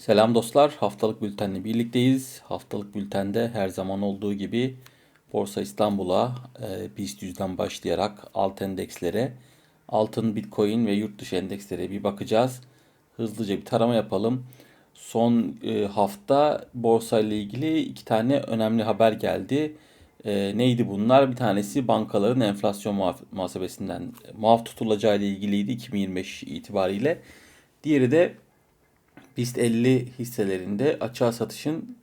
Selam dostlar. Haftalık bültenle birlikteyiz. Haftalık bültende her zaman olduğu gibi Borsa İstanbul'a e, BIST 100'den başlayarak alt endekslere, altın, bitcoin ve yurt dışı endekslere bir bakacağız. Hızlıca bir tarama yapalım. Son e, hafta borsa ile ilgili iki tane önemli haber geldi. E, neydi bunlar? Bir tanesi bankaların enflasyon muhaf- muhasebesinden muaf tutulacağı ile ilgiliydi 2025 itibariyle. Diğeri de BIST 50 hisselerinde açığa satışın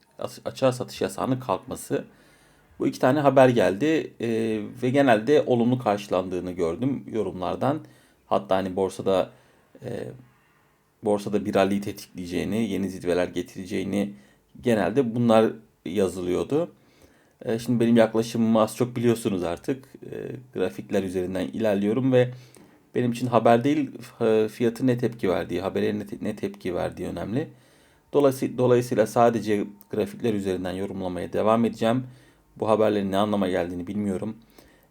açığa satış yasağının kalkması. Bu iki tane haber geldi e, ve genelde olumlu karşılandığını gördüm yorumlardan. Hatta hani borsada e, borsada bir rally tetikleyeceğini, yeni zirveler getireceğini genelde bunlar yazılıyordu. E, şimdi benim yaklaşımımı az çok biliyorsunuz artık. E, grafikler üzerinden ilerliyorum ve benim için haber değil e, fiyatı ne tepki verdiği, te- ne tepki verdiği önemli. Dolayısıyla, dolayısıyla sadece grafikler üzerinden yorumlamaya devam edeceğim. Bu haberlerin ne anlama geldiğini bilmiyorum.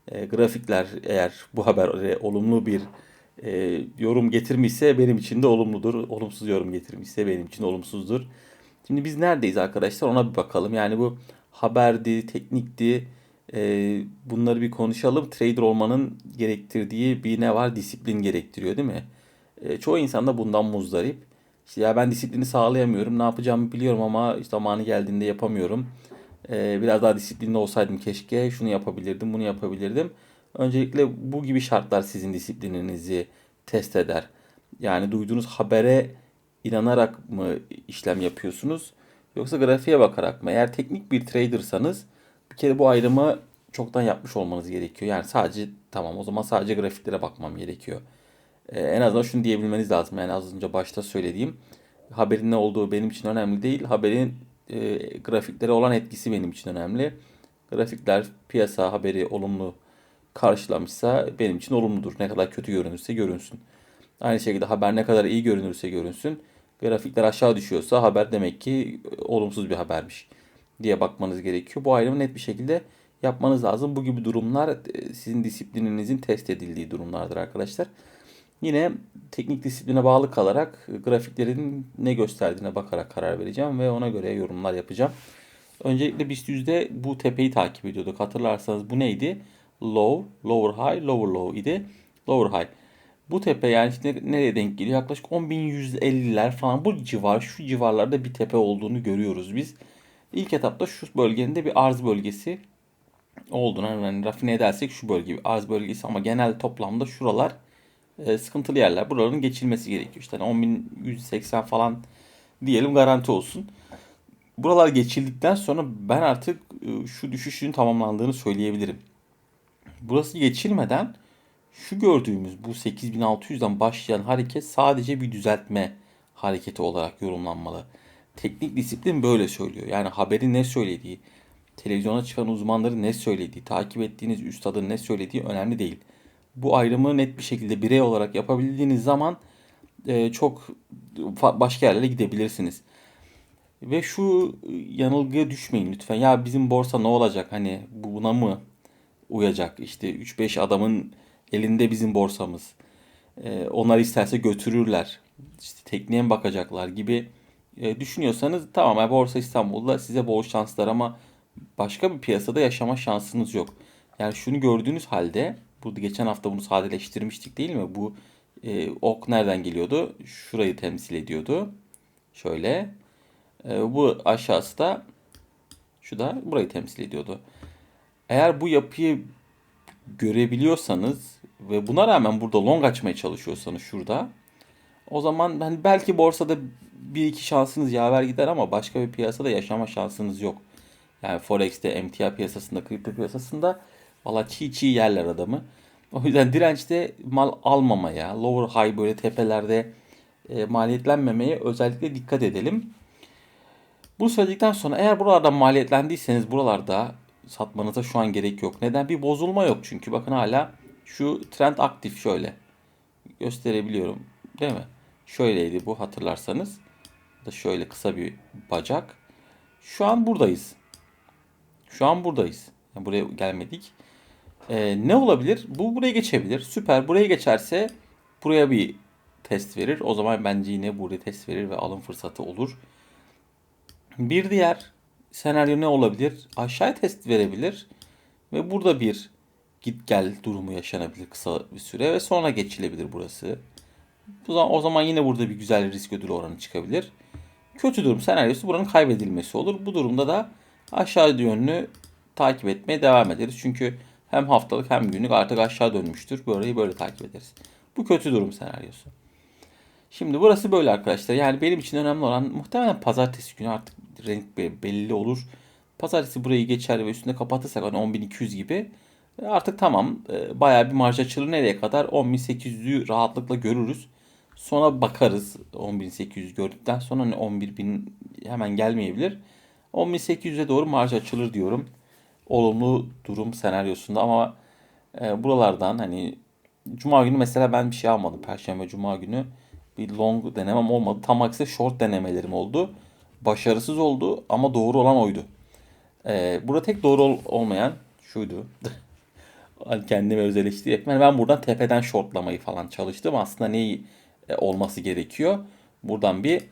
E, grafikler eğer bu habere olumlu bir e, yorum getirmişse benim için de olumludur. Olumsuz yorum getirmişse benim için olumsuzdur. Şimdi biz neredeyiz arkadaşlar ona bir bakalım. Yani bu haberdi, teknikti. E, bunları bir konuşalım. Trader olmanın gerektirdiği bir ne var? Disiplin gerektiriyor değil mi? E, çoğu insan da bundan muzdarip. İşte ya ben disiplini sağlayamıyorum. Ne yapacağımı biliyorum ama zamanı geldiğinde yapamıyorum. E, biraz daha disiplinli olsaydım keşke. Şunu yapabilirdim, bunu yapabilirdim. Öncelikle bu gibi şartlar sizin disiplininizi test eder. Yani duyduğunuz habere inanarak mı işlem yapıyorsunuz? Yoksa grafiğe bakarak mı? Eğer teknik bir tradersanız bir kere bu ayrımı çoktan yapmış olmanız gerekiyor. Yani sadece tamam o zaman sadece grafiklere bakmam gerekiyor. Ee, en azından şunu diyebilmeniz lazım. Yani az önce başta söylediğim haberin ne olduğu benim için önemli değil. Haberin e, grafiklere olan etkisi benim için önemli. Grafikler piyasa haberi olumlu karşılamışsa benim için olumludur. Ne kadar kötü görünürse görünsün. Aynı şekilde haber ne kadar iyi görünürse görünsün. Grafikler aşağı düşüyorsa haber demek ki olumsuz bir habermiş diye bakmanız gerekiyor. Bu ayrımı net bir şekilde yapmanız lazım. Bu gibi durumlar e, sizin disiplininizin test edildiği durumlardır arkadaşlar. Yine teknik disipline bağlı kalarak e, grafiklerin ne gösterdiğine bakarak karar vereceğim ve ona göre yorumlar yapacağım. Öncelikle BIST 100'de bu tepeyi takip ediyorduk. Hatırlarsanız bu neydi? Low, lower high, lower low idi. Lower high. Bu tepe yani işte nereye denk geliyor? Yaklaşık 10.150'ler falan bu civar, şu civarlarda bir tepe olduğunu görüyoruz biz. İlk etapta şu bölgenin de bir arz bölgesi olduğunu yani rafine edersek şu bölge bir arz bölgesi ama genel toplamda şuralar e, sıkıntılı yerler. Buraların geçilmesi gerekiyor. İşte hani 10.180 falan diyelim garanti olsun. Buralar geçildikten sonra ben artık e, şu düşüşün tamamlandığını söyleyebilirim. Burası geçilmeden şu gördüğümüz bu 8600'den başlayan hareket sadece bir düzeltme hareketi olarak yorumlanmalı. Teknik disiplin böyle söylüyor. Yani haberi ne söylediği, televizyona çıkan uzmanların ne söylediği, takip ettiğiniz üstadın ne söylediği önemli değil. Bu ayrımı net bir şekilde birey olarak yapabildiğiniz zaman e, çok başka yerlere gidebilirsiniz. Ve şu yanılgıya düşmeyin lütfen. Ya bizim borsa ne olacak? Hani bu- buna mı uyacak? İşte 3-5 adamın elinde bizim borsamız. Ee, onlar isterse götürürler. İşte tekniğe mi bakacaklar gibi e, düşünüyorsanız tamam ya Borsa İstanbul'da size bol şanslar ama başka bir piyasada yaşama şansınız yok. Yani şunu gördüğünüz halde bu geçen hafta bunu sadeleştirmiştik değil mi? Bu e, ok nereden geliyordu? Şurayı temsil ediyordu. Şöyle. E, bu aşağısı da şu da burayı temsil ediyordu. Eğer bu yapıyı görebiliyorsanız ve buna rağmen burada long açmaya çalışıyorsanız şurada o zaman hani belki borsada bir iki şansınız yaver gider ama başka bir piyasada yaşama şansınız yok. Yani Forex'te, emtia piyasasında, kripto piyasasında valla çiğ çiğ yerler adamı. O yüzden dirençte mal almamaya, lower high böyle tepelerde e, maliyetlenmemeye özellikle dikkat edelim. Bu söyledikten sonra eğer buralarda maliyetlendiyseniz buralarda satmanıza şu an gerek yok. Neden? Bir bozulma yok çünkü. Bakın hala şu trend aktif şöyle. Gösterebiliyorum. Değil mi? Şöyleydi bu hatırlarsanız. Da şöyle kısa bir bacak. Şu an buradayız. Şu an buradayız. Yani buraya gelmedik. Ee, ne olabilir? Bu buraya geçebilir. Süper. Buraya geçerse buraya bir test verir. O zaman bence yine burada test verir ve alım fırsatı olur. Bir diğer senaryo ne olabilir? Aşağıya test verebilir ve burada bir git gel durumu yaşanabilir kısa bir süre ve sonra geçilebilir burası. O zaman yine burada bir güzel risk ödülü oranı çıkabilir. Kötü durum senaryosu buranın kaybedilmesi olur. Bu durumda da aşağı yönlü takip etmeye devam ederiz. Çünkü hem haftalık hem günlük artık aşağı dönmüştür. Böyleyi böyle takip ederiz. Bu kötü durum senaryosu. Şimdi burası böyle arkadaşlar. Yani benim için önemli olan muhtemelen pazartesi günü artık renk belli olur. Pazartesi burayı geçer ve üstünde kapatırsak hani 10.200 gibi e, artık tamam e, bayağı bir marj açılır nereye kadar 10.800'ü rahatlıkla görürüz. Sonra bakarız 10.800 gördükten sonra hani 11.000 hemen gelmeyebilir. 10.800'e doğru marj açılır diyorum. Olumlu durum senaryosunda ama e, buralardan hani Cuma günü mesela ben bir şey almadım. Perşembe Cuma günü bir long denemem olmadı. Tam aksine short denemelerim oldu. Başarısız oldu ama doğru olan oydu. Ee, burada tek doğru ol- olmayan şuydu. Hani kendime öz eleştiri yapayım. Yani ben buradan tepeden shortlamayı falan çalıştım. Aslında neyi olması gerekiyor? Buradan bir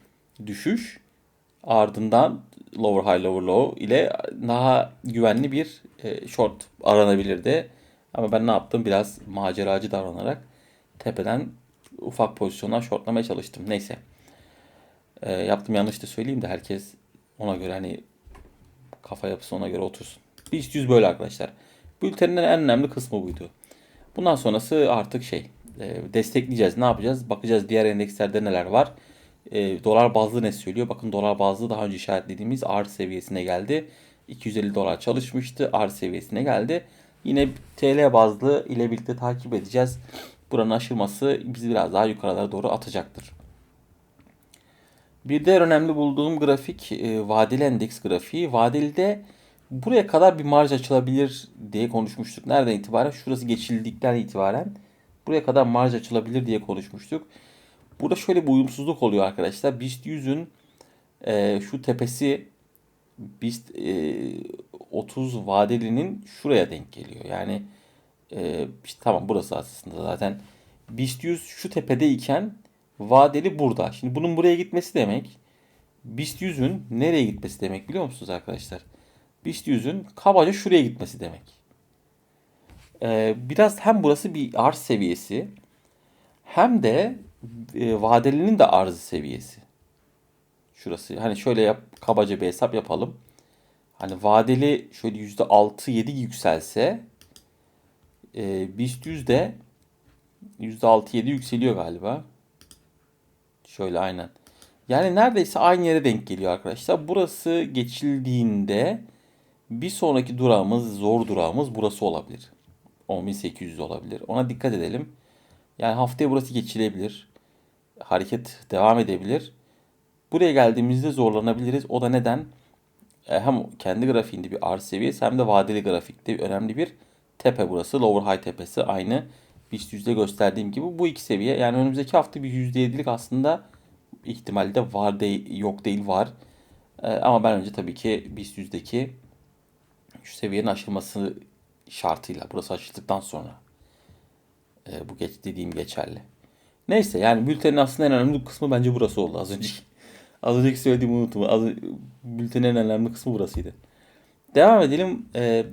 düşüş ardından lower high lower low ile daha güvenli bir e, short aranabilirdi. Ama ben ne yaptım? Biraz maceracı davranarak tepeden ufak pozisyonlar shortlamaya çalıştım. Neyse. E, yaptım yanlış da söyleyeyim de herkes ona göre hani kafa yapısı ona göre otursun. BIST 100 böyle arkadaşlar. Bültenin en önemli kısmı buydu. Bundan sonrası artık şey e, destekleyeceğiz. Ne yapacağız? Bakacağız diğer endekslerde neler var. E, dolar bazlı ne söylüyor? Bakın dolar bazlı daha önce işaretlediğimiz R seviyesine geldi. 250 dolar çalışmıştı. R seviyesine geldi. Yine TL bazlı ile birlikte takip edeceğiz. Buranın aşılması bizi biraz daha yukarılara doğru atacaktır. Bir diğer önemli bulduğum grafik e, vadeli endeks grafiği. Vadelide buraya kadar bir marj açılabilir diye konuşmuştuk. Nereden itibaren? Şurası geçildikten itibaren buraya kadar marj açılabilir diye konuşmuştuk. Burada şöyle bir uyumsuzluk oluyor arkadaşlar. BIST 100'ün e, şu tepesi BIST e, 30 vadelinin şuraya denk geliyor. Yani e, işte tamam burası aslında zaten BIST 100 şu tepedeyken vadeli burada. Şimdi bunun buraya gitmesi demek BIST 100'ün nereye gitmesi demek biliyor musunuz arkadaşlar? BIST 100'ün kabaca şuraya gitmesi demek. Ee, biraz hem burası bir arz seviyesi hem de e, vadelinin de arz seviyesi. Şurası hani şöyle yap kabaca bir hesap yapalım. Hani vadeli şöyle %6-7 yükselse e, BIST 100 de %6-7 yükseliyor galiba. Şöyle aynen. Yani neredeyse aynı yere denk geliyor arkadaşlar. Burası geçildiğinde bir sonraki durağımız, zor durağımız burası olabilir. 10.800 olabilir. Ona dikkat edelim. Yani haftaya burası geçilebilir. Hareket devam edebilir. Buraya geldiğimizde zorlanabiliriz. O da neden? E, hem kendi grafiğinde bir arz seviyesi hem de vadeli grafikte önemli bir tepe burası. Lower high tepesi aynı BIST yüzde gösterdiğim gibi bu iki seviye. Yani önümüzdeki hafta bir %7'lik aslında ihtimalde var değil, yok değil var. Ee, ama ben önce tabii ki BIST yüzdeki şu seviyenin aşılması şartıyla burası açıldıktan sonra e, bu geç dediğim geçerli. Neyse yani bültenin aslında en önemli kısmı bence burası oldu az önceki. Az önceki söylediğimi unutma. Az, bültenin en önemli kısmı burasıydı. Devam edelim. E,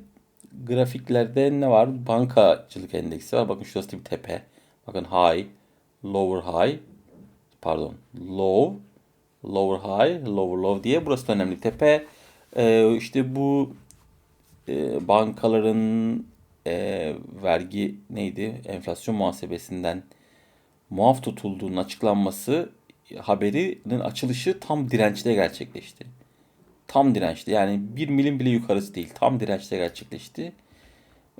grafiklerde ne var? Bankacılık endeksi var. Bakın şurası bir tepe. Bakın high, lower high, pardon, low, lower high, lower low diye. Burası da önemli tepe. Ee, işte bu e, bankaların e, vergi neydi? Enflasyon muhasebesinden muaf tutulduğunun açıklanması haberinin açılışı tam dirençte gerçekleşti. Tam dirençte yani bir milim bile yukarısı değil. Tam dirençte gerçekleşti.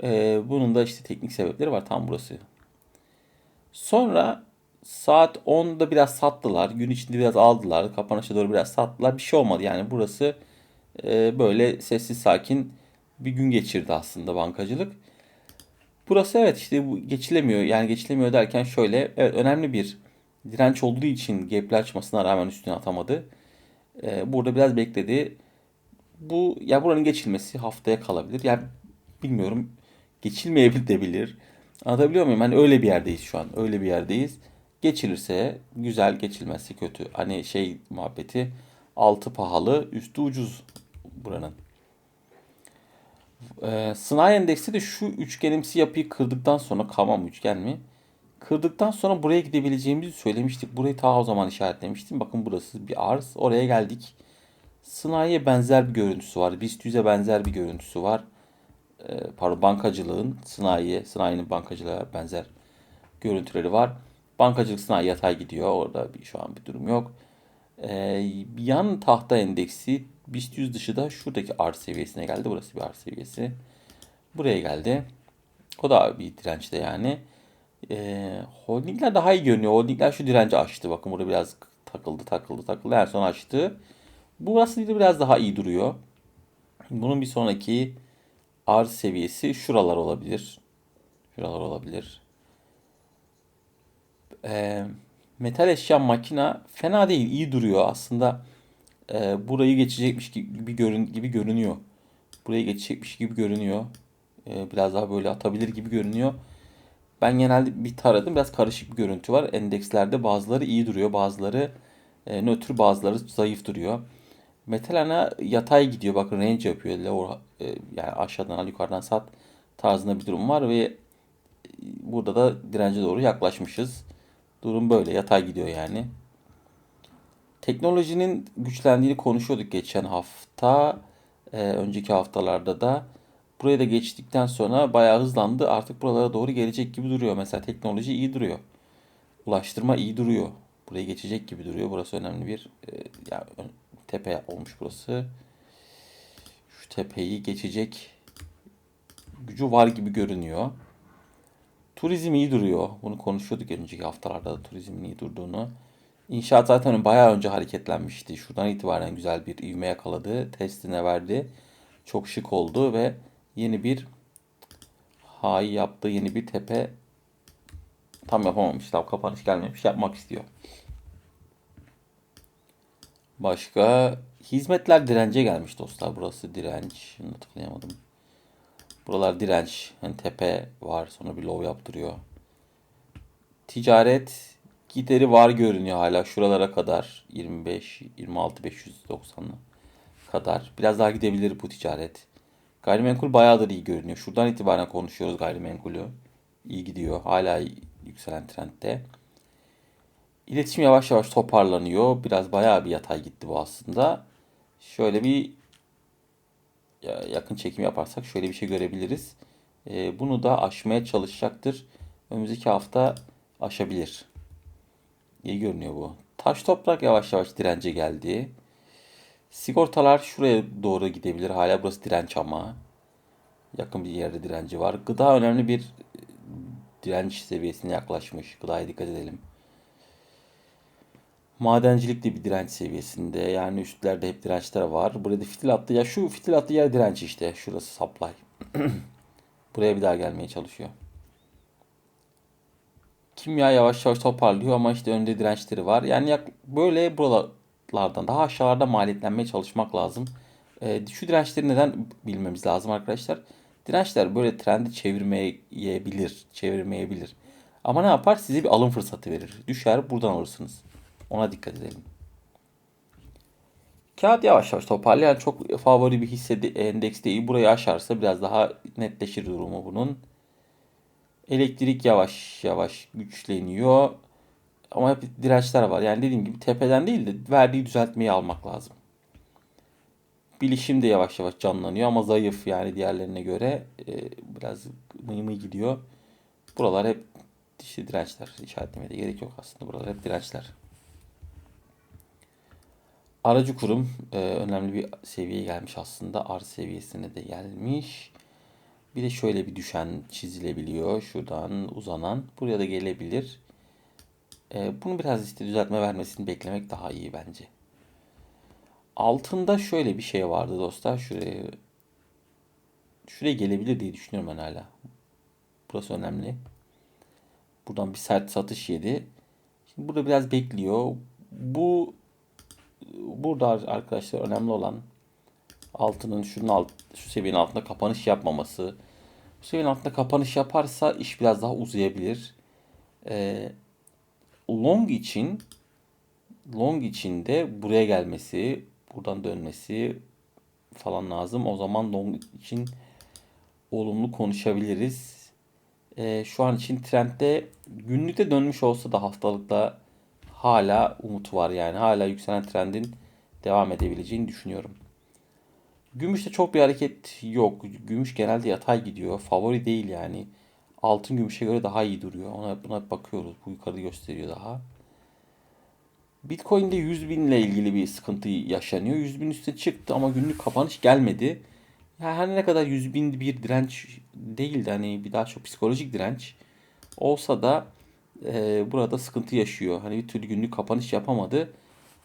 Ee, bunun da işte teknik sebepleri var. Tam burası. Sonra saat 10'da biraz sattılar. Gün içinde biraz aldılar. Kapanışa doğru biraz sattılar. Bir şey olmadı. Yani burası e, böyle sessiz sakin bir gün geçirdi aslında bankacılık. Burası evet işte bu geçilemiyor. Yani geçilemiyor derken şöyle evet önemli bir direnç olduğu için gap'li açmasına rağmen üstüne atamadı. Ee, burada biraz bekledi. Bu ya buranın geçilmesi haftaya kalabilir. Yani bilmiyorum geçilmeyebilir. Anlatabiliyor muyum? Hani öyle bir yerdeyiz şu an. Öyle bir yerdeyiz. Geçilirse güzel, geçilmezse kötü. Hani şey muhabbeti altı pahalı, üstü ucuz buranın. Ee, Sınai endeksi de şu üçgenimsi yapıyı kırdıktan sonra kamam üçgen mi? Kırdıktan sonra buraya gidebileceğimizi söylemiştik. Burayı ta o zaman işaretlemiştim. Bakın burası bir arz. Oraya geldik. Sınai'ye benzer bir görüntüsü var. BIST 100'e benzer bir görüntüsü var. Ee, pardon bankacılığın sanayiye, sanayinin bankacılığa benzer görüntüleri var. Bankacılık sanayi yatay gidiyor. Orada bir, şu an bir durum yok. Ee, yan tahta endeksi BIST 100 dışı da şuradaki arz seviyesine geldi. Burası bir arz seviyesi. Buraya geldi. O da bir dirençte yani. Ee, holdingler daha iyi görünüyor. Holdingler şu direnci aştı. Bakın burada biraz takıldı takıldı takıldı. En son açtı. Burası biraz daha iyi duruyor. Bunun bir sonraki arz seviyesi şuralar olabilir. Şuralar olabilir. Ee, metal eşya makina fena değil, iyi duruyor aslında. E, burayı geçecekmiş gibi, görün, gibi görünüyor. Burayı geçecekmiş gibi görünüyor. E, biraz daha böyle atabilir gibi görünüyor. Ben genelde bir taradım. Biraz karışık bir görüntü var. Endekslerde bazıları iyi duruyor. Bazıları e, nötr bazıları zayıf duruyor. Metal ana yatay gidiyor. Bakın range yapıyor. Lower, e, yani aşağıdan al yukarıdan sat tarzında bir durum var ve e, burada da dirence doğru yaklaşmışız. Durum böyle yatay gidiyor yani. Teknolojinin güçlendiğini konuşuyorduk geçen hafta. E, önceki haftalarda da. Buraya da geçtikten sonra bayağı hızlandı. Artık buralara doğru gelecek gibi duruyor. Mesela teknoloji iyi duruyor. Ulaştırma iyi duruyor. Buraya geçecek gibi duruyor. Burası önemli bir e, ya, tepe olmuş burası. Şu tepeyi geçecek gücü var gibi görünüyor. Turizm iyi duruyor. Bunu konuşuyorduk önceki haftalarda da turizmin iyi durduğunu. İnşaat zaten bayağı önce hareketlenmişti. Şuradan itibaren güzel bir ivme yakaladı. Testine verdi. Çok şık oldu ve yeni bir hay yaptığı yeni bir tepe tam yapamamış. Tam kapanış gelmemiş. Yapmak istiyor. Başka hizmetler dirence gelmiş dostlar. Burası direnç. Şimdi tıklayamadım. Buralar direnç. Yani tepe var. Sonra bir low yaptırıyor. Ticaret gideri var görünüyor hala. Şuralara kadar. 25, 26, 590'a kadar. Biraz daha gidebilir bu ticaret. Gayrimenkul bayağıdır iyi görünüyor. Şuradan itibaren konuşuyoruz gayrimenkulü. İyi gidiyor. Hala yükselen trendde. İletişim yavaş yavaş toparlanıyor. Biraz bayağı bir yatay gitti bu aslında. Şöyle bir yakın çekim yaparsak şöyle bir şey görebiliriz. Ee, bunu da aşmaya çalışacaktır. Önümüzdeki hafta aşabilir. İyi görünüyor bu. Taş toprak yavaş yavaş dirence geldi. Sigortalar şuraya doğru gidebilir. Hala burası direnç ama. Yakın bir yerde direnci var. Gıda önemli bir direnç seviyesine yaklaşmış. Gıdaya dikkat edelim. Madencilik de bir direnç seviyesinde. Yani üstlerde hep dirençler var. Burada fitil attı. Ya şu fitil attı yer direnç işte. Şurası supply. Buraya bir daha gelmeye çalışıyor. Kimya yavaş yavaş toparlıyor ama işte önünde dirençleri var. Yani böyle buralardan daha aşağılarda maliyetlenmeye çalışmak lazım. Ee, şu dirençleri neden bilmemiz lazım arkadaşlar? Dirençler böyle trendi çevirmeyebilir, çevirmeyebilir. Ama ne yapar? Size bir alım fırsatı verir. Düşer buradan alırsınız. Ona dikkat edelim. Kağıt yavaş yavaş toparlayan çok favori bir hisse endeks değil. Burayı aşarsa biraz daha netleşir durumu bunun. Elektrik yavaş yavaş güçleniyor. Ama hep dirençler var. Yani dediğim gibi tepeden değil de verdiği düzeltmeyi almak lazım. Bilişim de yavaş yavaş canlanıyor ama zayıf yani diğerlerine göre e, biraz mıy gidiyor. Buralar hep işte dirençler. İşaretlemeye de gerek yok aslında. Buralar hep dirençler. Aracı kurum e, önemli bir seviyeye gelmiş aslında. Arz seviyesine de gelmiş. Bir de şöyle bir düşen çizilebiliyor. Şuradan uzanan. Buraya da gelebilir. E, bunu biraz işte düzeltme vermesini beklemek daha iyi bence. Altında şöyle bir şey vardı dostlar. Şuraya şuraya gelebilir diye düşünüyorum ben hala. Burası önemli. Buradan bir sert satış yedi. Şimdi burada biraz bekliyor. Bu burada arkadaşlar önemli olan altının şunun alt, şu seviyenin altında kapanış yapmaması. Bu seviyenin altında kapanış yaparsa iş biraz daha uzayabilir. Ee, long için long için de buraya gelmesi, buradan dönmesi falan lazım. O zaman long için olumlu konuşabiliriz. Ee, şu an için trendde günlükte dönmüş olsa da haftalıkta hala umut var yani. Hala yükselen trendin devam edebileceğini düşünüyorum. Gümüşte çok bir hareket yok. Gümüş genelde yatay gidiyor. Favori değil yani. Altın gümüşe göre daha iyi duruyor. Ona buna bakıyoruz. Bu yukarı gösteriyor daha. Bitcoin'de 100 binle ilgili bir sıkıntı yaşanıyor. 100 bin üstüne çıktı ama günlük kapanış gelmedi. Yani her ne kadar 100 bin bir direnç değildi hani bir daha çok psikolojik direnç olsa da e, burada sıkıntı yaşıyor. Hani bir türlü günlük kapanış yapamadı.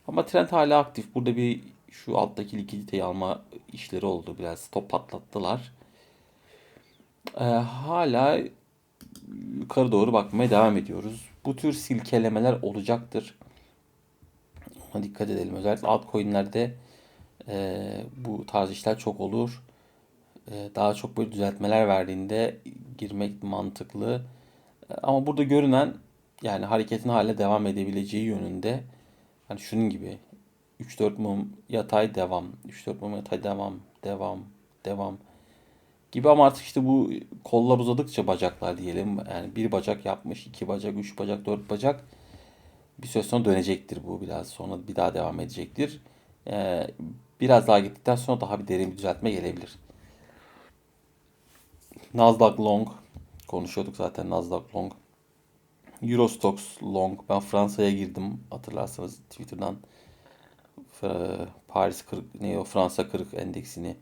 Ama trend hala aktif. Burada bir şu alttaki likiditeyi alma işleri oldu. Biraz stop patlattılar. E, hala yukarı doğru bakmaya devam ediyoruz. Bu tür silkelemeler olacaktır. Ona dikkat edelim. Özellikle altcoin'lerde e, bu tarz işler çok olur. E, daha çok böyle düzeltmeler verdiğinde girmek mantıklı. E, ama burada görünen yani hareketin hala devam edebileceği yönünde. Hani şunun gibi 3-4 mum yatay devam. 3-4 mum yatay devam. Devam. Devam. Gibi ama artık işte bu kollar uzadıkça bacaklar diyelim. Yani bir bacak yapmış, iki bacak, üç bacak, dört bacak. Bir süre sonra dönecektir bu biraz. Sonra bir daha devam edecektir. Ee, biraz daha gittikten sonra daha bir derin bir düzeltme gelebilir. Nasdaq Long konuşuyorduk zaten Nasdaq Long. Eurostox Long. Ben Fransa'ya girdim hatırlarsanız Twitter'dan. Paris 40 ne Fransa 40 endeksini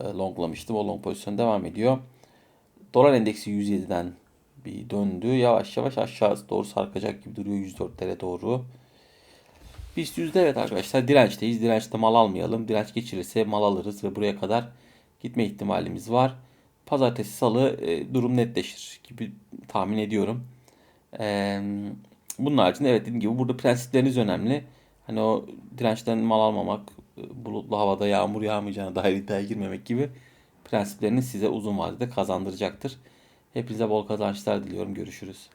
e, longlamıştım. O long pozisyon devam ediyor. Dolar endeksi 107'den bir döndü. Yavaş yavaş aşağı doğru sarkacak gibi duruyor 104'lere doğru. Biz yüzde evet arkadaşlar dirençteyiz. Dirençte mal almayalım. Direnç geçirirse mal alırız ve buraya kadar gitme ihtimalimiz var. Pazartesi salı e, durum netleşir gibi tahmin ediyorum. E, bunun haricinde evet dediğim gibi burada prensipleriniz önemli. Hani o dirençten mal almamak, e, bulutlu havada yağmur yağmayacağına dair iddiaya girmemek gibi prensipleriniz size uzun vadede kazandıracaktır. Hepinize bol kazançlar diliyorum. Görüşürüz.